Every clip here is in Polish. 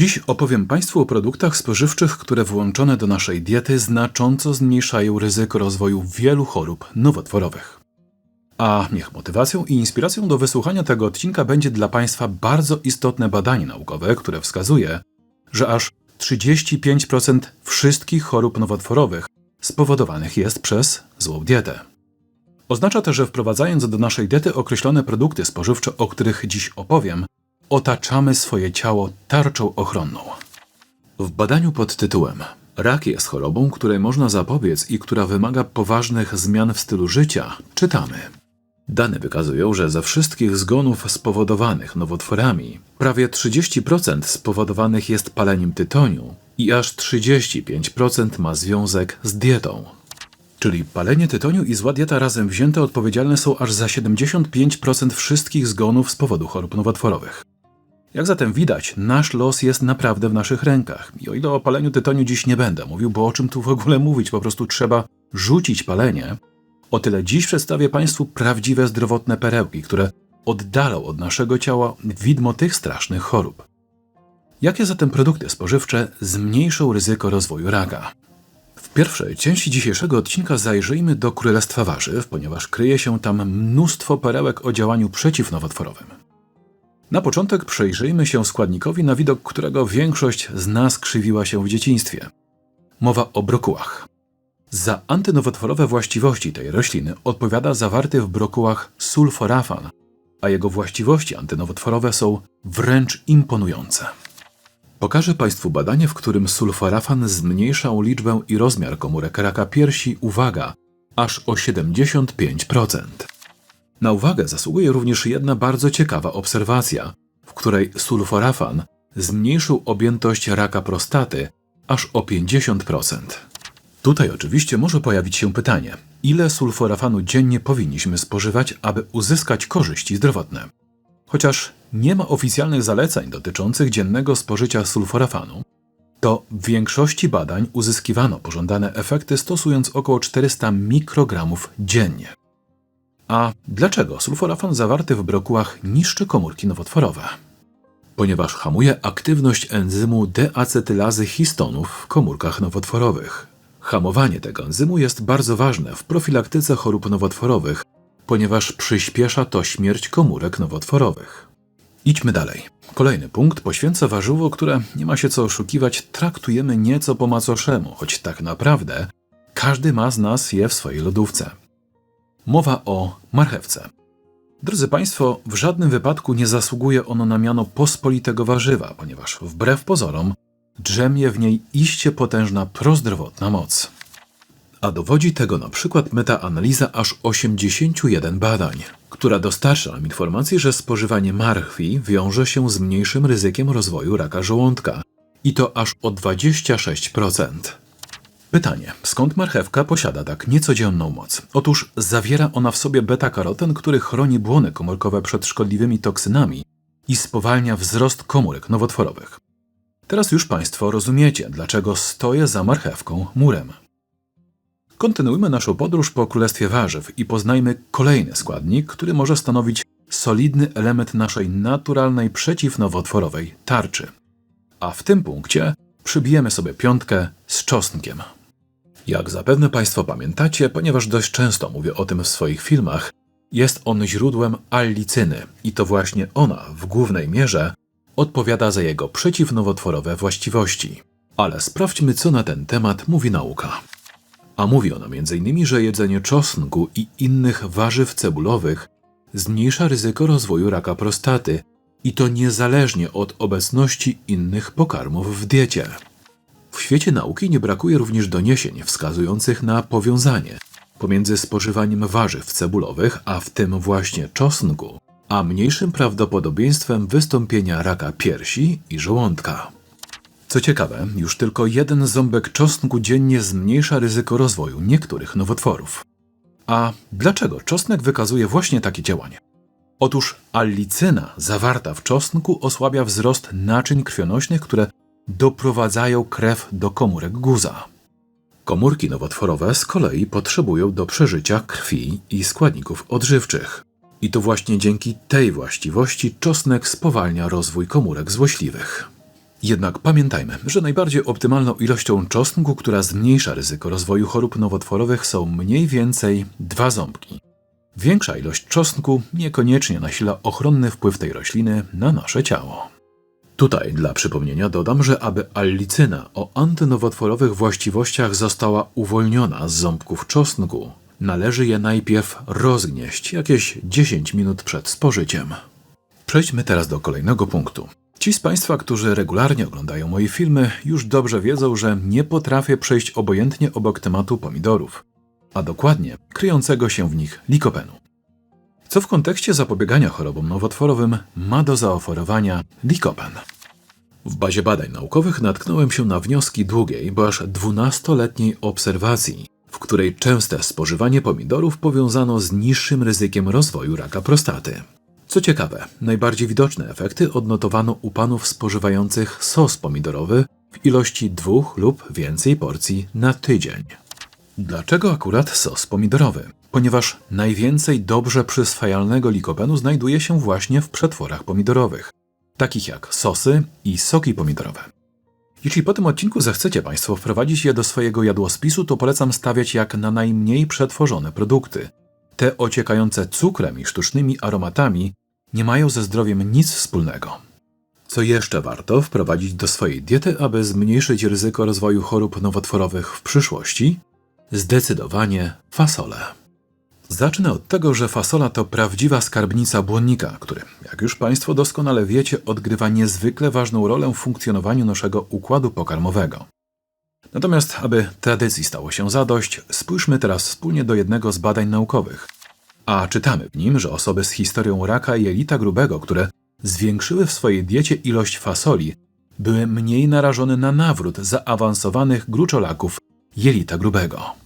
Dziś opowiem Państwu o produktach spożywczych, które włączone do naszej diety znacząco zmniejszają ryzyko rozwoju wielu chorób nowotworowych. A niech motywacją i inspiracją do wysłuchania tego odcinka będzie dla Państwa bardzo istotne badanie naukowe, które wskazuje, że aż 35% wszystkich chorób nowotworowych spowodowanych jest przez złą dietę. Oznacza to, że wprowadzając do naszej diety określone produkty spożywcze, o których dziś opowiem, otaczamy swoje ciało tarczą ochronną. W badaniu pod tytułem Rak jest chorobą, której można zapobiec i która wymaga poważnych zmian w stylu życia, czytamy. Dane wykazują, że ze wszystkich zgonów spowodowanych nowotworami prawie 30% spowodowanych jest paleniem tytoniu i aż 35% ma związek z dietą. Czyli palenie tytoniu i zła dieta razem wzięte odpowiedzialne są aż za 75% wszystkich zgonów z powodu chorób nowotworowych. Jak zatem widać, nasz los jest naprawdę w naszych rękach. I o ile o paleniu tytoniu dziś nie będę mówił, bo o czym tu w ogóle mówić, po prostu trzeba rzucić palenie, o tyle dziś przedstawię Państwu prawdziwe zdrowotne perełki, które oddalą od naszego ciała widmo tych strasznych chorób. Jakie zatem produkty spożywcze zmniejszą ryzyko rozwoju raka? W pierwszej części dzisiejszego odcinka zajrzyjmy do królestwa warzyw, ponieważ kryje się tam mnóstwo perełek o działaniu przeciwnowotworowym. Na początek przejrzyjmy się składnikowi, na widok którego większość z nas krzywiła się w dzieciństwie. Mowa o brokułach. Za antynowotworowe właściwości tej rośliny odpowiada zawarty w brokułach sulforafan, a jego właściwości antynowotworowe są wręcz imponujące. Pokażę Państwu badanie, w którym sulforafan zmniejszał liczbę i rozmiar komórek raka piersi, uwaga, aż o 75%. Na uwagę zasługuje również jedna bardzo ciekawa obserwacja, w której sulforafan zmniejszył objętość raka prostaty aż o 50%. Tutaj oczywiście może pojawić się pytanie, ile sulforafanu dziennie powinniśmy spożywać, aby uzyskać korzyści zdrowotne? Chociaż nie ma oficjalnych zaleceń dotyczących dziennego spożycia sulforafanu, to w większości badań uzyskiwano pożądane efekty stosując około 400 mikrogramów dziennie. A dlaczego sulforafan zawarty w brokułach niszczy komórki nowotworowe? Ponieważ hamuje aktywność enzymu deacetylazy histonów w komórkach nowotworowych. Hamowanie tego enzymu jest bardzo ważne w profilaktyce chorób nowotworowych, ponieważ przyspiesza to śmierć komórek nowotworowych. Idźmy dalej. Kolejny punkt poświęca warzywo, które, nie ma się co oszukiwać, traktujemy nieco po macoszemu, choć tak naprawdę każdy ma z nas je w swojej lodówce. Mowa o marchewce. Drodzy Państwo, w żadnym wypadku nie zasługuje ono na miano pospolitego warzywa, ponieważ wbrew pozorom drzemie w niej iście potężna prozdrowotna moc. A dowodzi tego na przykład metaanaliza aż 81 badań, która dostarcza nam informacji, że spożywanie marchwi wiąże się z mniejszym ryzykiem rozwoju raka żołądka i to aż o 26%. Pytanie, skąd marchewka posiada tak niecodzienną moc? Otóż zawiera ona w sobie beta-karoten, który chroni błony komórkowe przed szkodliwymi toksynami i spowalnia wzrost komórek nowotworowych. Teraz już Państwo rozumiecie, dlaczego stoję za marchewką murem. Kontynuujmy naszą podróż po królestwie warzyw i poznajmy kolejny składnik, który może stanowić solidny element naszej naturalnej przeciwnowotworowej tarczy. A w tym punkcie przybijemy sobie piątkę z czosnkiem. Jak zapewne Państwo pamiętacie, ponieważ dość często mówię o tym w swoich filmach, jest on źródłem allicyny i to właśnie ona w głównej mierze odpowiada za jego przeciwnowotworowe właściwości. Ale sprawdźmy, co na ten temat mówi nauka. A mówi ona m.in., że jedzenie czosnku i innych warzyw cebulowych zmniejsza ryzyko rozwoju raka prostaty i to niezależnie od obecności innych pokarmów w diecie. W świecie nauki nie brakuje również doniesień wskazujących na powiązanie pomiędzy spożywaniem warzyw cebulowych, a w tym właśnie czosnku, a mniejszym prawdopodobieństwem wystąpienia raka piersi i żołądka. Co ciekawe, już tylko jeden ząbek czosnku dziennie zmniejsza ryzyko rozwoju niektórych nowotworów. A dlaczego czosnek wykazuje właśnie takie działanie? Otóż allicyna zawarta w czosnku osłabia wzrost naczyń krwionośnych, które doprowadzają krew do komórek guza. Komórki nowotworowe z kolei potrzebują do przeżycia krwi i składników odżywczych. I to właśnie dzięki tej właściwości czosnek spowalnia rozwój komórek złośliwych. Jednak pamiętajmy, że najbardziej optymalną ilością czosnku, która zmniejsza ryzyko rozwoju chorób nowotworowych, są mniej więcej dwa ząbki. Większa ilość czosnku niekoniecznie nasila ochronny wpływ tej rośliny na nasze ciało. Tutaj dla przypomnienia dodam, że aby allicyna o antynowotworowych właściwościach została uwolniona z ząbków czosnku, należy je najpierw rozgnieść jakieś 10 minut przed spożyciem. Przejdźmy teraz do kolejnego punktu. Ci z Państwa, którzy regularnie oglądają moje filmy, już dobrze wiedzą, że nie potrafię przejść obojętnie obok tematu pomidorów, a dokładnie kryjącego się w nich likopenu. Co w kontekście zapobiegania chorobom nowotworowym ma do zaoferowania likopen? W bazie badań naukowych natknąłem się na wnioski długiej, bo aż 12-letniej obserwacji, w której częste spożywanie pomidorów powiązano z niższym ryzykiem rozwoju raka prostaty. Co ciekawe, najbardziej widoczne efekty odnotowano u panów spożywających sos pomidorowy w ilości dwóch lub więcej porcji na tydzień. Dlaczego akurat sos pomidorowy? Ponieważ najwięcej dobrze przyswajalnego likopenu znajduje się właśnie w przetworach pomidorowych, takich jak sosy i soki pomidorowe. Jeśli po tym odcinku zechcecie Państwo wprowadzić je do swojego jadłospisu, to polecam stawiać jak na najmniej przetworzone produkty. Te ociekające cukrem i sztucznymi aromatami nie mają ze zdrowiem nic wspólnego. Co jeszcze warto wprowadzić do swojej diety, aby zmniejszyć ryzyko rozwoju chorób nowotworowych w przyszłości? Zdecydowanie fasole. Zacznę od tego, że fasola to prawdziwa skarbnica błonnika, który, jak już Państwo doskonale wiecie, odgrywa niezwykle ważną rolę w funkcjonowaniu naszego układu pokarmowego. Natomiast, aby tradycji stało się zadość, spójrzmy teraz wspólnie do jednego z badań naukowych. A czytamy w nim, że osoby z historią raka jelita grubego, które zwiększyły w swojej diecie ilość fasoli, były mniej narażone na nawrót zaawansowanych gruczolaków jelita grubego.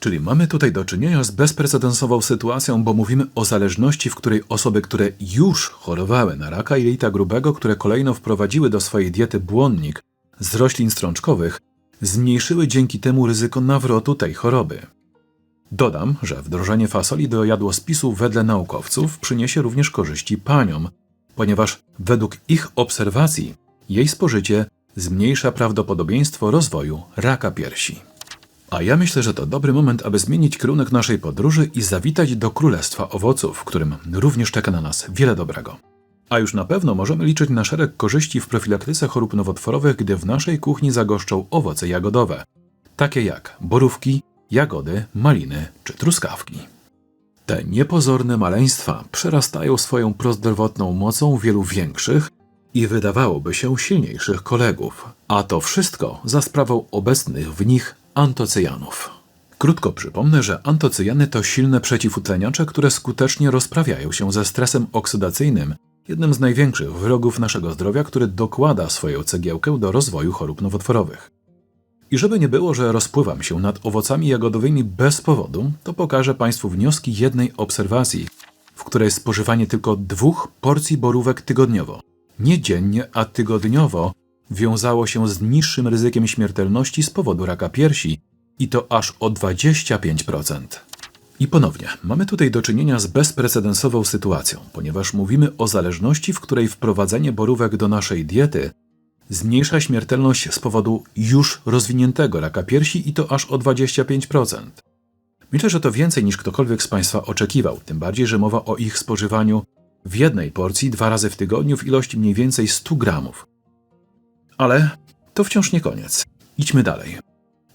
Czyli mamy tutaj do czynienia z bezprecedensową sytuacją, bo mówimy o zależności, w której osoby, które już chorowały na raka jelita grubego, które kolejno wprowadziły do swojej diety błonnik z roślin strączkowych, zmniejszyły dzięki temu ryzyko nawrotu tej choroby. Dodam, że wdrożenie fasoli do jadłospisu wedle naukowców przyniesie również korzyści paniom, ponieważ według ich obserwacji jej spożycie zmniejsza prawdopodobieństwo rozwoju raka piersi. A ja myślę, że to dobry moment, aby zmienić kierunek naszej podróży i zawitać do Królestwa Owoców, w którym również czeka na nas wiele dobrego. A już na pewno możemy liczyć na szereg korzyści w profilaktyce chorób nowotworowych, gdy w naszej kuchni zagoszczą owoce jagodowe, takie jak borówki, jagody, maliny czy truskawki. Te niepozorne maleństwa przerastają swoją prozdrowotną mocą wielu większych i wydawałoby się silniejszych kolegów, a to wszystko za sprawą obecnych w nich antocyjanów. Krótko przypomnę, że antocyjany to silne przeciwutleniacze, które skutecznie rozprawiają się ze stresem oksydacyjnym, jednym z największych wrogów naszego zdrowia, który dokłada swoją cegiełkę do rozwoju chorób nowotworowych. I żeby nie było, że rozpływam się nad owocami jagodowymi bez powodu, to pokażę Państwu wnioski jednej obserwacji, w której spożywanie tylko dwóch porcji borówek tygodniowo, nie dziennie, a tygodniowo, wiązało się z niższym ryzykiem śmiertelności z powodu raka piersi i to aż o 25%. I ponownie, mamy tutaj do czynienia z bezprecedensową sytuacją, ponieważ mówimy o zależności, w której wprowadzenie borówek do naszej diety zmniejsza śmiertelność z powodu już rozwiniętego raka piersi i to aż o 25%. Myślę, że to więcej niż ktokolwiek z Państwa oczekiwał, tym bardziej, że mowa o ich spożywaniu w jednej porcji dwa razy w tygodniu w ilości mniej więcej 100 gramów. Ale to wciąż nie koniec. Idźmy dalej.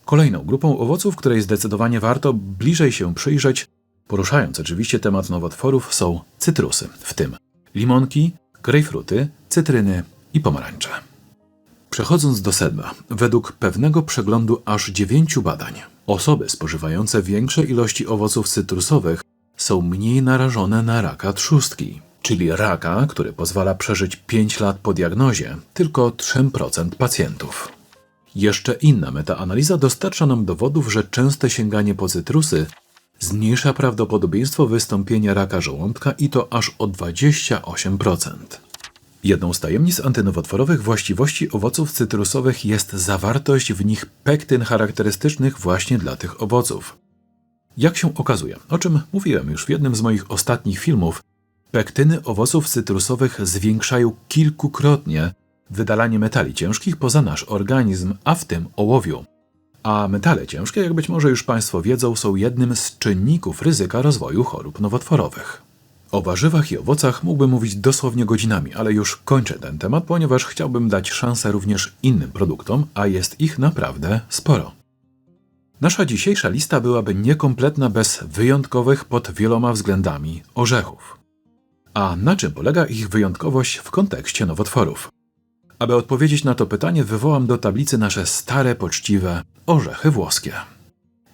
Kolejną grupą owoców, której zdecydowanie warto bliżej się przyjrzeć, poruszając oczywiście temat nowotworów, są cytrusy, w tym limonki, grejpfruty, cytryny i pomarańcze. Przechodząc do sedma, według pewnego przeglądu aż dziewięciu badań, osoby spożywające większe ilości owoców cytrusowych są mniej narażone na raka trzustki, czyli raka, który pozwala przeżyć 5 lat po diagnozie, tylko 3% pacjentów. Jeszcze inna metaanaliza dostarcza nam dowodów, że częste sięganie po cytrusy zmniejsza prawdopodobieństwo wystąpienia raka żołądka i to aż o 28%. Jedną z tajemnic antynowotworowych właściwości owoców cytrusowych jest zawartość w nich pektyn charakterystycznych właśnie dla tych owoców. Jak się okazuje, o czym mówiłem już w jednym z moich ostatnich filmów, pektyny owoców cytrusowych zwiększają kilkukrotnie wydalanie metali ciężkich poza nasz organizm, a w tym ołowiu. A metale ciężkie, jak być może już Państwo wiedzą, są jednym z czynników ryzyka rozwoju chorób nowotworowych. O warzywach i owocach mógłbym mówić dosłownie godzinami, ale już kończę ten temat, ponieważ chciałbym dać szansę również innym produktom, a jest ich naprawdę sporo. Nasza dzisiejsza lista byłaby niekompletna bez wyjątkowych pod wieloma względami orzechów. A na czym polega ich wyjątkowość w kontekście nowotworów? Aby odpowiedzieć na to pytanie, wywołam do tablicy nasze stare, poczciwe orzechy włoskie.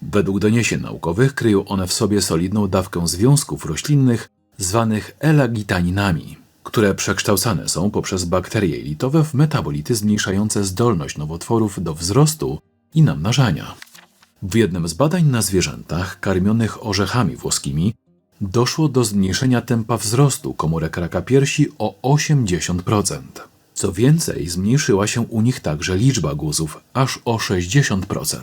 Według doniesień naukowych kryją one w sobie solidną dawkę związków roślinnych zwanych elagitaninami, które przekształcane są poprzez bakterie jelitowe w metabolity zmniejszające zdolność nowotworów do wzrostu i namnażania. W jednym z badań na zwierzętach karmionych orzechami włoskimi doszło do zmniejszenia tempa wzrostu komórek raka piersi o 80%. Co więcej, zmniejszyła się u nich także liczba guzów aż o 60%.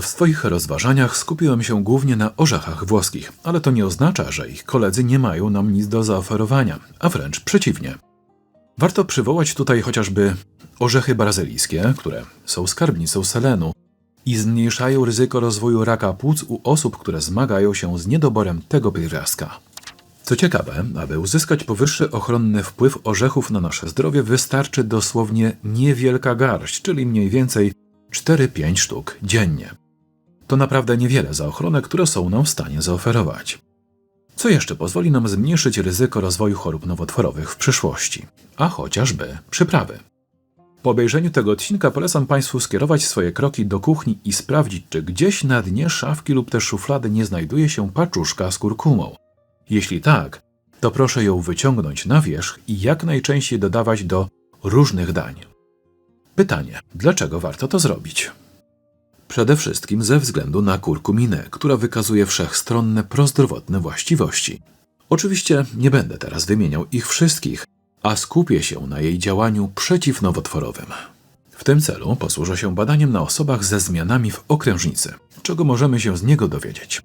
W swoich rozważaniach skupiłem się głównie na orzechach włoskich, ale to nie oznacza, że ich koledzy nie mają nam nic do zaoferowania, a wręcz przeciwnie. Warto przywołać tutaj chociażby orzechy brazylijskie, które są skarbnicą selenu i zmniejszają ryzyko rozwoju raka płuc u osób, które zmagają się z niedoborem tego pierwiastka. Co ciekawe, aby uzyskać powyższy ochronny wpływ orzechów na nasze zdrowie, wystarczy dosłownie niewielka garść, czyli mniej więcej 4-5 sztuk dziennie. To naprawdę niewiele za ochronę, które są nam w stanie zaoferować. Co jeszcze pozwoli nam zmniejszyć ryzyko rozwoju chorób nowotworowych w przyszłości, a chociażby przyprawy. Po obejrzeniu tego odcinka polecam Państwu skierować swoje kroki do kuchni i sprawdzić, czy gdzieś na dnie szafki lub też szuflady nie znajduje się paczuszka z kurkumą. Jeśli tak, to proszę ją wyciągnąć na wierzch i jak najczęściej dodawać do różnych dań. Pytanie: dlaczego warto to zrobić? Przede wszystkim ze względu na kurkuminę, która wykazuje wszechstronne prozdrowotne właściwości. Oczywiście nie będę teraz wymieniał ich wszystkich, a skupię się na jej działaniu przeciwnowotworowym. W tym celu posłużę się badaniem na osobach ze zmianami w okrężnicy. Czego możemy się z niego dowiedzieć?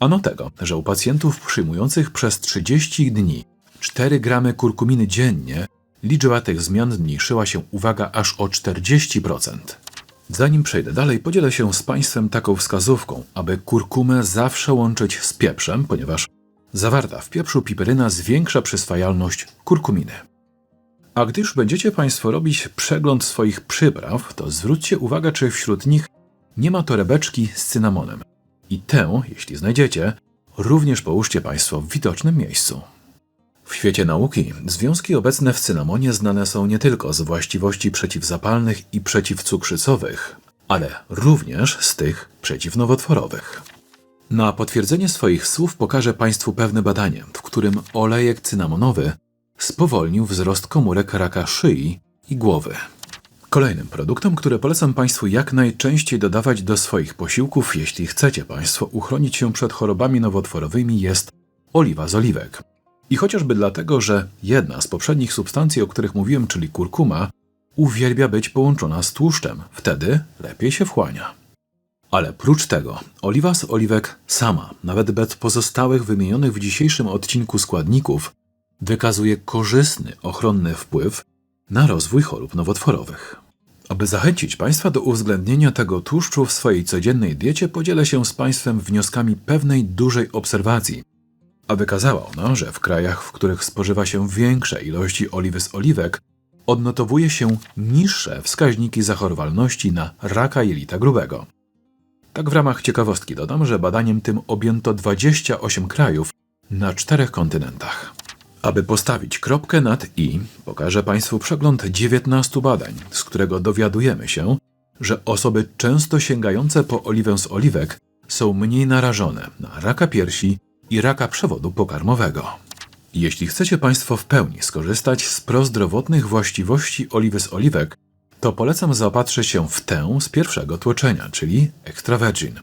Ano tego, że u pacjentów przyjmujących przez 30 dni 4 gramy kurkuminy dziennie liczba tych zmian zmniejszyła się, uwaga, aż o 40%. Zanim przejdę dalej, podzielę się z Państwem taką wskazówką, aby kurkumę zawsze łączyć z pieprzem, ponieważ zawarta w pieprzu piperyna zwiększa przyswajalność kurkuminy. A gdy już będziecie Państwo robić przegląd swoich przypraw, to zwróćcie uwagę, czy wśród nich nie ma torebeczki z cynamonem. I tę, jeśli znajdziecie, również połóżcie Państwo w widocznym miejscu. W świecie nauki związki obecne w cynamonie znane są nie tylko z właściwości przeciwzapalnych i przeciwcukrzycowych, ale również z tych przeciwnowotworowych. Na potwierdzenie swoich słów pokażę Państwu pewne badanie, w którym olejek cynamonowy spowolnił wzrost komórek raka szyi i głowy. Kolejnym produktem, który polecam Państwu jak najczęściej dodawać do swoich posiłków, jeśli chcecie Państwo uchronić się przed chorobami nowotworowymi, jest oliwa z oliwek. I chociażby dlatego, że jedna z poprzednich substancji, o których mówiłem, czyli kurkuma, uwielbia być połączona z tłuszczem, wtedy lepiej się wchłania. Ale prócz tego, oliwa z oliwek sama, nawet bez pozostałych wymienionych w dzisiejszym odcinku składników, wykazuje korzystny, ochronny wpływ na rozwój chorób nowotworowych. Aby zachęcić Państwa do uwzględnienia tego tłuszczu w swojej codziennej diecie, podzielę się z Państwem wnioskami pewnej dużej obserwacji, a wykazała ona, że w krajach, w których spożywa się większe ilości oliwy z oliwek, odnotowuje się niższe wskaźniki zachorowalności na raka jelita grubego. Tak w ramach ciekawostki dodam, że badaniem tym objęto 28 krajów na czterech kontynentach. Aby postawić kropkę nad i, pokażę Państwu przegląd 19 badań, z którego dowiadujemy się, że osoby często sięgające po oliwę z oliwek są mniej narażone na raka piersi i raka przewodu pokarmowego. Jeśli chcecie Państwo w pełni skorzystać z prozdrowotnych właściwości oliwy z oliwek, to polecam zaopatrzyć się w tę z pierwszego tłoczenia, czyli extra virgin.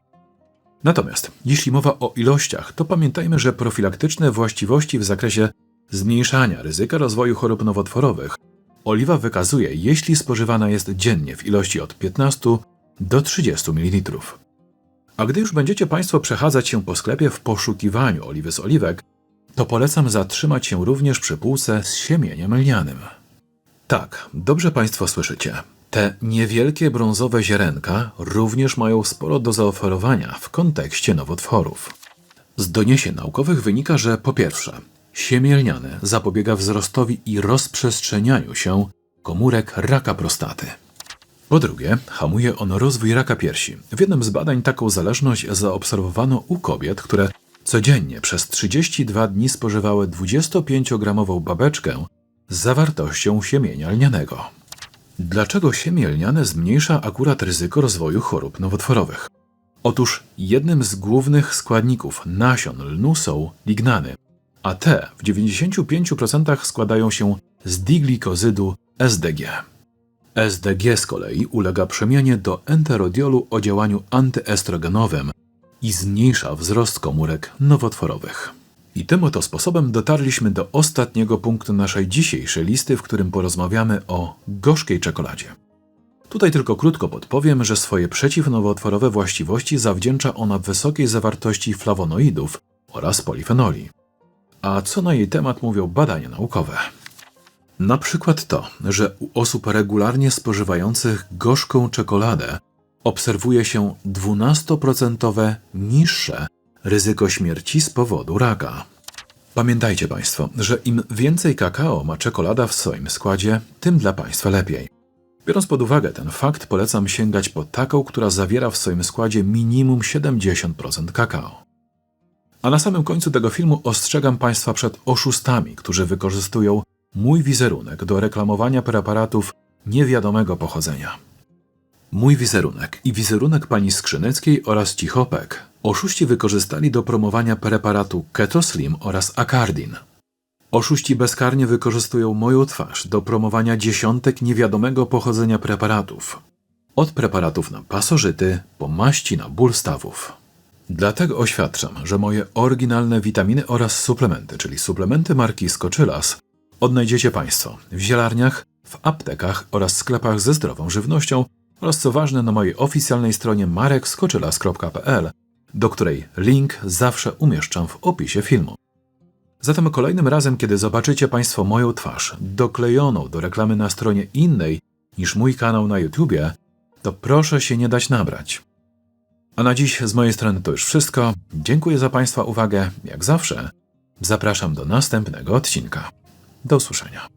Natomiast jeśli mowa o ilościach, to pamiętajmy, że profilaktyczne właściwości w zakresie zmniejszania ryzyka rozwoju chorób nowotworowych oliwa wykazuje, jeśli spożywana jest dziennie w ilości od 15 do 30 ml. A gdy już będziecie Państwo przechadzać się po sklepie w poszukiwaniu oliwy z oliwek, to polecam zatrzymać się również przy półce z siemieniem lnianym. Tak, dobrze Państwo słyszycie. Te niewielkie brązowe ziarenka również mają sporo do zaoferowania w kontekście nowotworów. Z doniesień naukowych wynika, że po pierwsze, siemię lniane zapobiega wzrostowi i rozprzestrzenianiu się komórek raka prostaty. Po drugie, hamuje on rozwój raka piersi. W jednym z badań taką zależność zaobserwowano u kobiet, które codziennie przez 32 dni spożywały 25-gramową babeczkę z zawartością siemienia lnianego. Dlaczego siemię lniane zmniejsza akurat ryzyko rozwoju chorób nowotworowych? Otóż jednym z głównych składników nasion lnu są lignany, a te w 95% składają się z diglikozydu SDG. SDG z kolei ulega przemianie do enterodiolu o działaniu antyestrogenowym i zmniejsza wzrost komórek nowotworowych. I tym oto sposobem dotarliśmy do ostatniego punktu naszej dzisiejszej listy, w którym porozmawiamy o gorzkiej czekoladzie. Tutaj tylko krótko podpowiem, że swoje przeciwnowotworowe właściwości zawdzięcza ona wysokiej zawartości flawonoidów oraz polifenoli. A co na jej temat mówią badania naukowe? Na przykład to, że u osób regularnie spożywających gorzką czekoladę obserwuje się 12% niższe ryzyko śmierci z powodu raka. Pamiętajcie Państwo, że im więcej kakao ma czekolada w swoim składzie, tym dla Państwa lepiej. Biorąc pod uwagę ten fakt, polecam sięgać po taką, która zawiera w swoim składzie minimum 70% kakao. A na samym końcu tego filmu ostrzegam Państwa przed oszustami, którzy wykorzystują mój wizerunek do reklamowania preparatów niewiadomego pochodzenia. Mój wizerunek i wizerunek pani Skrzyneckiej oraz Cichopek oszuści wykorzystali do promowania preparatu Ketoslim oraz Akardin. Oszuści bezkarnie wykorzystują moją twarz do promowania dziesiątek niewiadomego pochodzenia preparatów. Od preparatów na pasożyty po maści na ból stawów. Dlatego oświadczam, że moje oryginalne witaminy oraz suplementy, czyli suplementy marki Skoczylas, odnajdziecie Państwo w zielarniach, w aptekach oraz sklepach ze zdrową żywnością oraz co ważne na mojej oficjalnej stronie marekskoczylas.pl, do której link zawsze umieszczam w opisie filmu. Zatem kolejnym razem, kiedy zobaczycie Państwo moją twarz doklejoną do reklamy na stronie innej niż mój kanał na YouTubie, to proszę się nie dać nabrać. A na dziś z mojej strony to już wszystko. Dziękuję za Państwa uwagę. Jak zawsze, zapraszam do następnego odcinka. Do usłyszenia.